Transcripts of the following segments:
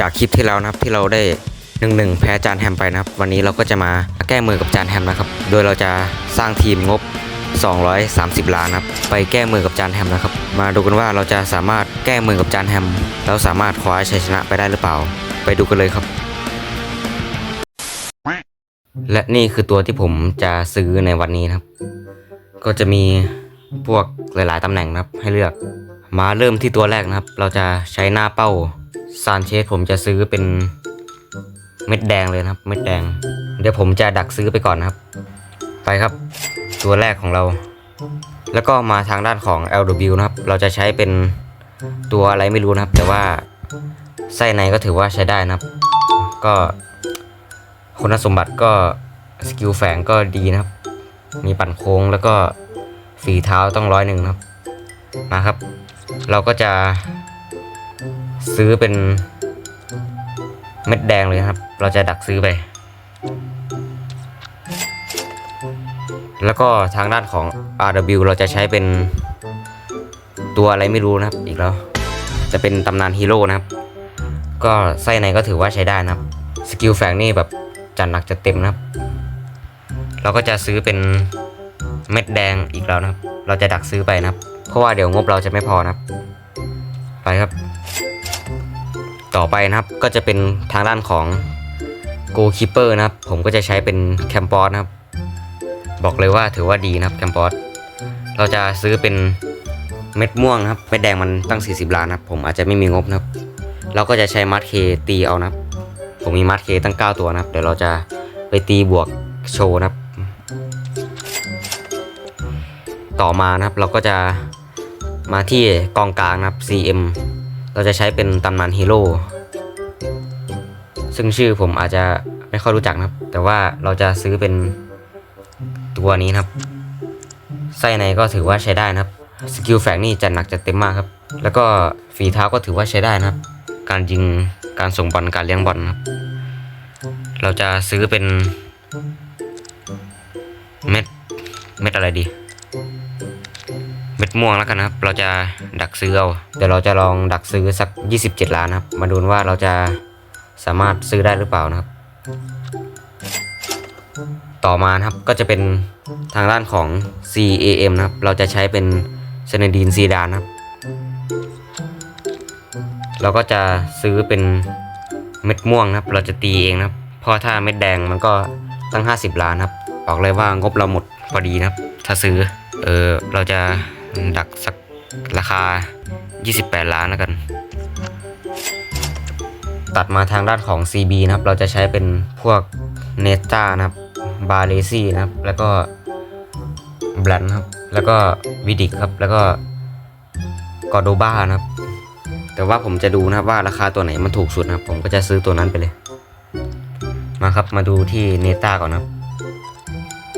จากคลิปที่แล้วนะครับที่เราได้หนึ่งหนึ่งแพ้จานแฮมไปนะครับ วันนี้เราก็จะมาแก้มือกับจานแฮมนะครับ โดยเราจะสร้างทีมงบ 230 ล้านนะครับไปแก้มือกับจานแฮมนะครับ มาดูกันว่าเราจะสามารถแก้มือกับจานแฮมแล้วสามารถคว้าชัยชนะไปได้หรือเปล่า ไปดูกันเลยครับ และนี่คือตัวที่ผมจะซื้อในวันนี้นะครับ ก็จะมีพวกหลาย ๆตำแหน่งนะครับให้เลือก มาเริ่มที่ตัวแรกนะครับ เราจะใช้หน้าเป้า ซานเชสผมจะซื้อเป็นเม็ดแดงเลยนะครับ เม็ดแดง เดี๋ยวผมจะดักซื้อไปก่อนนะครับ ไปครับ ตัวแรกของเรา แล้วก็มาทางด้านของ LW นะครับ เราจะใช้เป็นตัวอะไรไม่รู้นะครับ แต่ว่าไส้ในก็ถือว่าใช้ได้นะครับ ก็คุณสมบัติก็สกิลแฝงก็ดีนะครับ มีปั่นโค้งแล้วก็ฝีเท้าต้องร้อยหนึ่งนะครับ มาครับ เราก็จะ ซื้อเป็นเม็ดแดงเลยนะครับ เราจะดักซื้อไป แล้วก็ทางด้านของ RW เราจะใช้เป็นตัวอะไรไม่รู้นะครับ อีกแล้ว จะเป็นตำนานฮีโร่นะครับ ก็ไส้ในก็ถือว่าใช้ได้นะครับ สกิลแฝงนี่แบบจัดหนักจัดเต็มนะครับ เราก็จะซื้อเป็นเม็ดแดงอีกแล้วนะครับ เราจะดักซื้อไปนะครับ เพราะว่าเดี๋ยวงบเราจะไม่พอนะครับ ไปครับ ต่อไปนะครับก็จะเป็นทางด้านของ Go Keeper นะครับ ผมก็จะใช้เป็นแคมปอสนะครับ บอกเลยว่าถือว่าดีนะครับแคมปอสเราจะซื้อเป็นเม็ดม่วงนะครับเม็ดแดงมันตั้ง 40 ล้านนะครับ ผมอาจจะไม่มีงบนะครับ เราก็จะใช้มัดเคตีเอานะครับ ผมมีมัดเคตั้ง 9 ตัวนะครับ เดี๋ยวเราจะไปตีบวกโชว์นะครับ ต่อมานะครับเราก็จะมาที่กองกลางนะครับ CM เราจะใช้เป็นตำนานฮีโร่ซึ่งชื่อผมอาจจะไม่ค่อยรู้จักนะครับ แต่ว่าเราจะซื้อเป็นตัวนี้นะครับ ไส้ในก็ถือว่าใช้ได้นะครับ สกิลแฝงนี่จัดหนักจัดเต็มมากครับ แล้วก็ฝีเท้าก็ถือว่าใช้ได้นะครับ การยิง การส่งบอล การเลี้ยงบอลครับ เราจะซื้อเป็น เม็ด เม็ดอะไรดี ดม่วงแล้วกันนะครับ เราจะดักซื้อเอาเดี๋ยวเราจะลองดักซื้อสัก 27 ล้านนะครับ มาดูว่าเราจะสามารถซื้อได้หรือเปล่านะครับ ต่อมานะครับก็จะเป็นทางด้านของ CAM นะครับ เราจะใช้เป็นเซเนดีนซีดานนะครับ เราก็จะซื้อเป็นเม็ดม่วงนะครับ เราจะตีเองนะครับ เพราะถ้าเม็ดแดงมันก็ตั้ง 50 ล้านครับ บอกเลยว่างบเราหมดพอดีนะครับ ถ้าซื้อ เออเราจะ ดักสักราคา 28 ล้านแล้วกัน ตัดมาทางด้านของ CB นะครับ เราจะใช้เป็นพวกเนต้านะครับบาเลซี่นะครับ แล้วก็แบลนครับ แล้วก็วิดิกครับ แล้วก็กอโดบ้านะครับ แต่ว่าผมจะดูนะครับว่าราคาตัวไหนมันถูกสุดนะครับ ผมก็จะซื้อตัวนั้นไปเลย มาครับมาดูที่เนต้าก่อนนะครับ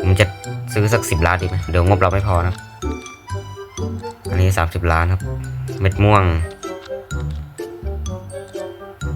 ผมจะซื้อสักสิบล้านดีไหมเดี๋ยวงบเราไม่พอนะครับ นนี้สามสิบล้านครับ เม็ดม่วง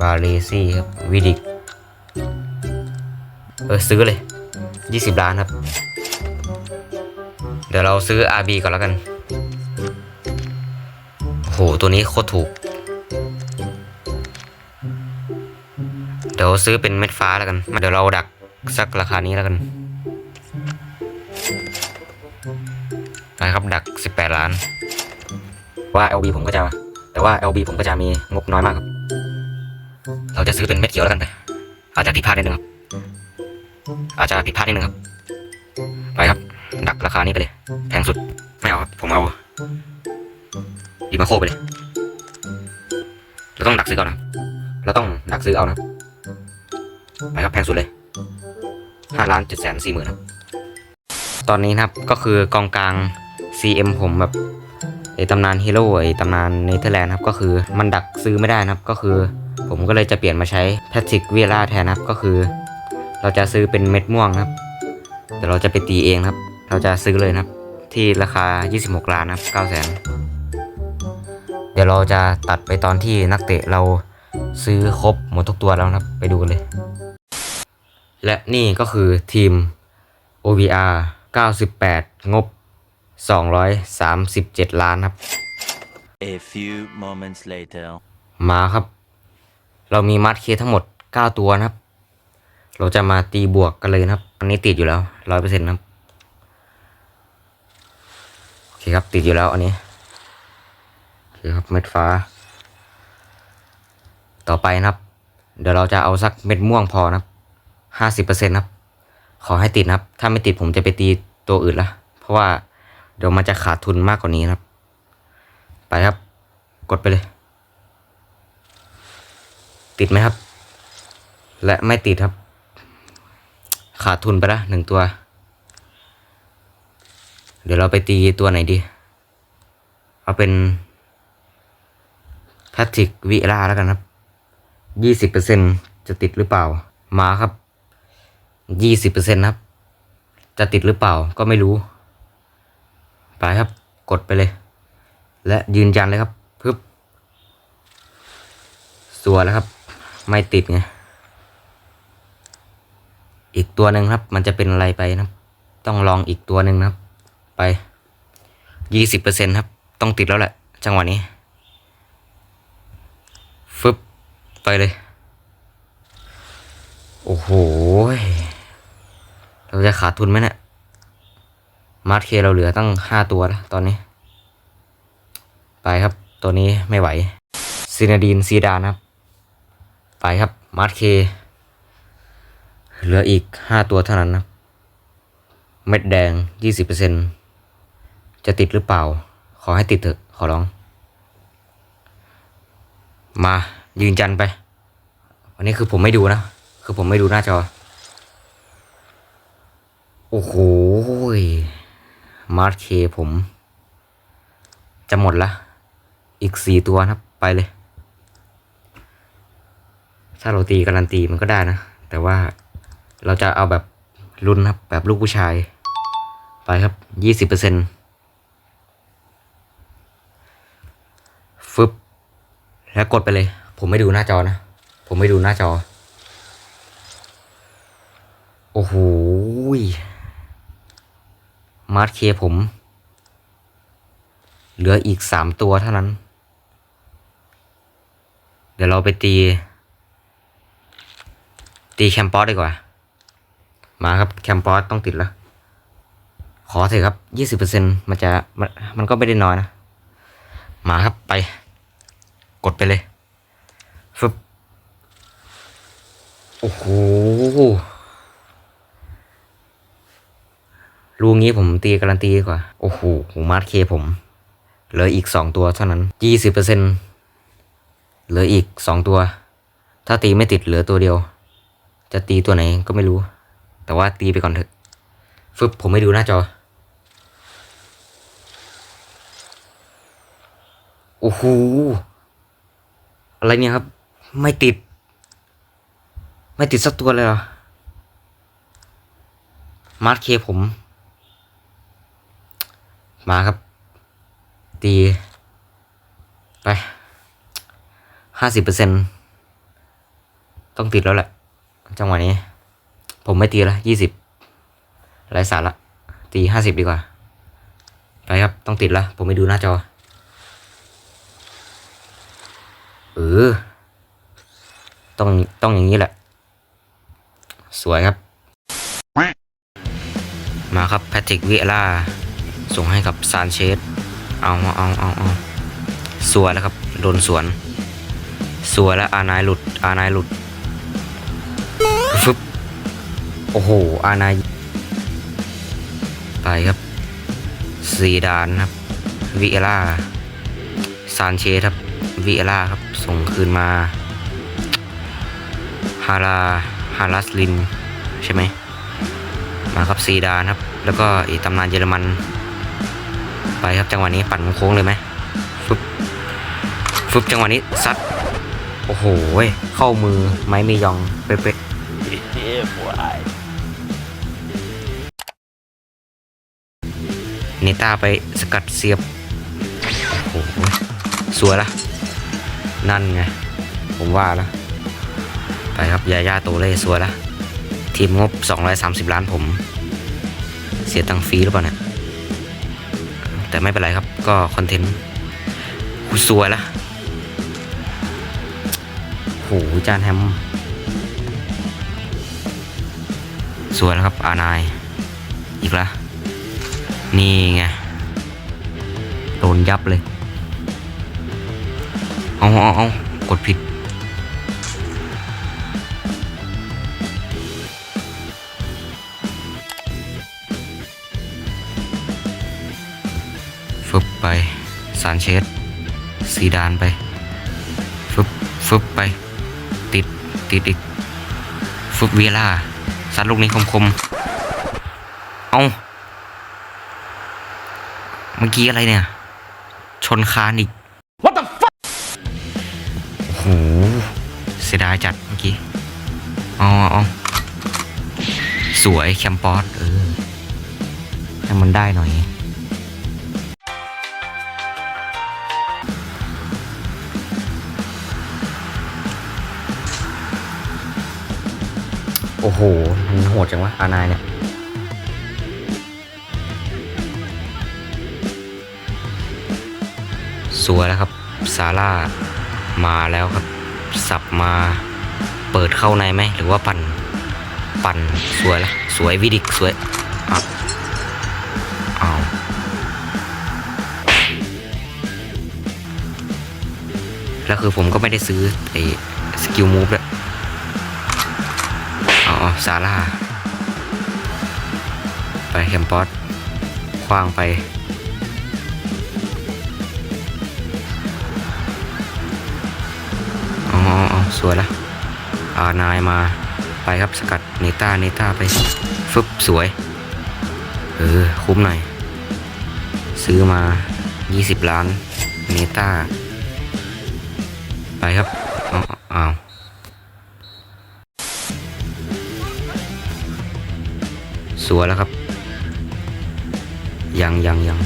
บาเลซี่ครับ วิดิก เออ ซื้อเลยยี่สิบล้านครับ เดี๋ยวเราซื้อ RB ก่อนแล้วกัน โห ตัวนี้โคตรถูก เดี๋ยวซื้อเป็นเม็ดฟ้าแล้วกัน เดี๋ยวเราดักสักราคานี้แล้วกันไปครับ ดัก 18 ล้าน ว่า LB ผมก็จะ แต่ว่า LB ผมก็จะมีงบน้อยมากครับ เราจะซื้อเป็นเม็ดเขียวแล้วกันไป อาจจะผิดพลาดนิดนึงครับ อาจจะผิดพลาดนิดนึงครับ ไปครับ ดักราคานี้ไปเลย แพงสุด ไม่เอาครับ ผมเอาดีมาโคไปเลย เราต้องดักซื้อก่อนนะครับเราต้องดักซื้อเอานะ ไปครับแพงสุดเลยห้าล้านเจ็ดแสนสี่หมื่นครับ ตอนนี้นะครับก็คือกองกลาง CM ผมแบบ ตำนานฮีโร่ไอตำนานเนเธอร์แลนด์ครับก็คือมันดักซื้อไม่ได้นะครับก็คือ ผมก็เลยจะเปลี่ยนมาใช้แพทริกเวียร่าแทนครับก็คือ เราจะซื้อเป็นเม็ดม่วงครับแต่เราจะไปตีเองครับ เราจะซื้อเลยครับ ที่ราคา 26 ล้านครับ9 0 0 0เดี๋ยวเราจะตัดไปตอนที่นักเตะเราซื้อครบหมดทุกตัวแล้วครับไปดูกันเลย และนี่ก็คือทีม OVR 98 งบ 237 ล้านครับ A few moments later. มาครับ เรามีมาร์เคทั้งหมด 9 ตัวนะครับ เราจะมาตีบวกกันเลยนะครับ อันนี้ติดอยู่แล้วร้อยเปอร์เซ็นต์นะครับ โอเคครับ ติดอยู่แล้วอันนี้ โอเคครับ เม็ดฟ้า ต่อไปนะครับ เดี๋ยวเราจะเอาสักเม็ดม่วงพอนะครับห้าสิบเปอร์เซ็นต์ครับ ขอให้ติดนะครับ ถ้าไม่ติดผมจะไปตีตัวอื่นละ เพราะว่า เดี๋ยวมันจะขาดทุนมากกว่านี้นะครับ ไปครับ กดไปเลย ติดไหมครับ และไม่ติดครับ ขาดทุนไปละหนึ่งตัว เดี๋ยวเราไปตีตัวไหนดี เอาเป็นแพทริกวิราแล้วกันครับยี่สิบเปอร์เซ็นจะติดหรือเปล่า มาครับยี่สิบเปอร์เซ็นครับ จะติดหรือเปล่าก็ไม่รู้ ไปครับ กดไปเลย และยืนยันเลยครับพึบสัวแล้วครับ ไม่ติดไงอีกตัวหนึ่งครับ มันจะเป็นอะไรไปนะครับ ต้องลองอีกตัวหนึ่งนะครับ ไปยี่สิบเปอร์เซ็นครับ ต้องติดแล้วแหละ จังหวะนี้ฟึบไปเลย โอ้โห เราจะขาดทุนไหมเนี่ย มาร์ทเคเราเหลือตั้งห้าตัวแล้วตอนนี้ ไปครับตัวนี้ไม่ไหวซินาดีนซีดานครับ ไปครับมาร์ทเคเหลืออีกห้าตัวเท่านั้นนะเม็ดแดงยี่สิบเปอร์เซ็นจะติดหรือเปล่า ขอให้ติดเถอะ ขอร้อง มายืนยันไป วันนี้คือผมไม่ดูนะ คือผมไม่ดูหน้าจอ โอ้โห มาร์เคผม จะหมดละ อีกสี่ตัวนะครับ ไปเลย ถ้าเราตีการันตีมันก็ได้นะ แต่ว่าเราจะเอาแบบรุนครับ แบบลูกผู้ชาย ไปครับยี่สิบเปอร์เซ็นฟึบ แล้วกดไปเลย ผมไม่ดูหน้าจอนะ ผมไม่ดูหน้าจอ โอ้โห มาร์ทเคผม เหลืออีกสามตัวเท่านั้น เดี๋ยวเราไปตี ตีแคมปอสดีกว่า มาครับแคมปอสต้องติดแล้ว ขอเถอะครับยี่สิบเปอร์เซ็นมันจะมันมันก็ไม่ได้น้อยนะ มาครับไป กดไปเลยฟึบโอ้โห รูงี้ผมตีการันตีดีกว่า โอ้โหมาร์ทเคผมเหลืออีกสองตัวเท่านั้นยี่สิบเปอร์เซ็นเหลืออีกสองตัว ถ้าตีไม่ติดเหลือตัวเดียว จะตีตัวไหนก็ไม่รู้ แต่ว่าตีไปก่อนเถอะฟึบผมไม่ดูหน้าจอ โอ้โห อะไรเนี่ยครับ ไม่ติด ไม่ติดสักตัวเลยเหรอ มาร์ทเคผม มาครับ ตี ไปห้าสิบเปอร์เซ็นต้องติดแล้วแหละ จังหวะนี้ ผมไม่ตีละยี่สิบไร้สาระตีห้าสิบดีกว่า ไปครับ ต้องติดละผมไม่ดูหน้าจอ เออ ต้องต้องอย่างนี้แหละ สวยครับ มาครับแพทริกวิเอล่า ส่งให้กับซานเชสเอาเอาเอาเอาสวยแล้วครับ โดนสวน สวยแล้วอานายหลุด อานายหลุดฟึบโอ้โห อานาย ไปครับซีดานครับ วิเอล่า ซานเชสครับ วิเอล่าครับ ส่งคืนมา ฮาราฮารัสลิน ใช่ไหม มาครับซีดานครับ แล้วก็อีกตำนานเยอรมัน ไปครับจังหวะนี้ปั่นโค้งเลยไหมฟึบฟึบจังหวะนี้ซัดโอ้โหเข้ามือไม้มียองเป๊ะๆเนต้าไปสกัดเสียบ โอ้โห สวยละ นั่นไง ผมว่าล้วไปครับยาย่าโตเล่สวยละ ทีมงบ 230 ล้านผม เสียตังฟรีหรือเปล่าเนี่ย แต่ไม่เป็นไรครับ ก็คอนเทนต์หูสวยละหูจานแฮมสวยแล้วครับ อานาย อีกละ นี่ไง โดนยับเลย เอาเอาเอากดผิด ซานเชสซีดานไปฟึบฟึบไป ติดติดอีกฟึบเวียล่าซัดลูกนี้คมคมๆเอาเมื่อกี้อะไรเนี่ย ชนคานอีก What the fuck โอ้โหเสียดายจัดเมื่อกี้เอาเอาเอาสวยแคมปอสเออให้มันได้หน่อย โอ้โหมันโหดจังวะอานายเนี่ย สวยแล้วครับ ซาร่ามาแล้วครับ สับมา เปิดเข้าในไหม หรือว่าปั่น ปั่น สวยละสวยวิดิก สวยอะอ้าวแล้วคือผมก็ไม่ได้ซื้อไอ้สกิลมูฟเลย อ๋อซาร่า ไปแคมปอสคว้างไปอ๋ออ๋อสวยละอานายมา ไปครับสกัดเนต้าเนต้าไป ฟึบสวย เออ คุ้มหน่อย ซื้อมา 20 ล้านเนต้า ไปครับอ๋ออ้าว วยแล้วครับ ยังยังยัง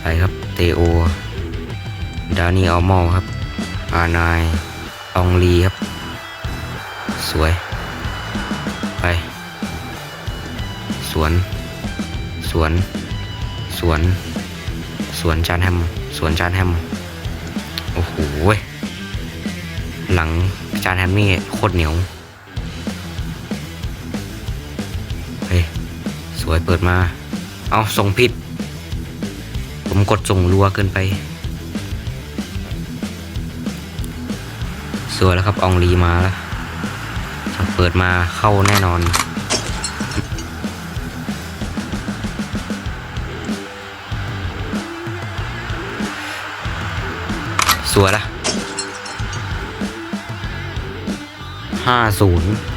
ไปครับเตโอ ดานี่อัลมอลครับ อานาย อองลีครับ สวย ไป สวน สวน สวน สวนจานแฮม สวนจานแฮม โอ้โห หลังจานแฮมนี่โคตรเหนียว วยเปิดมา เอาส่งผิด ผมกดส่งรัวเกินไป สวยแล้วครับอองลีมาแล้วเปิดมาเข้าแน่นอน สวยละห้าศูนย์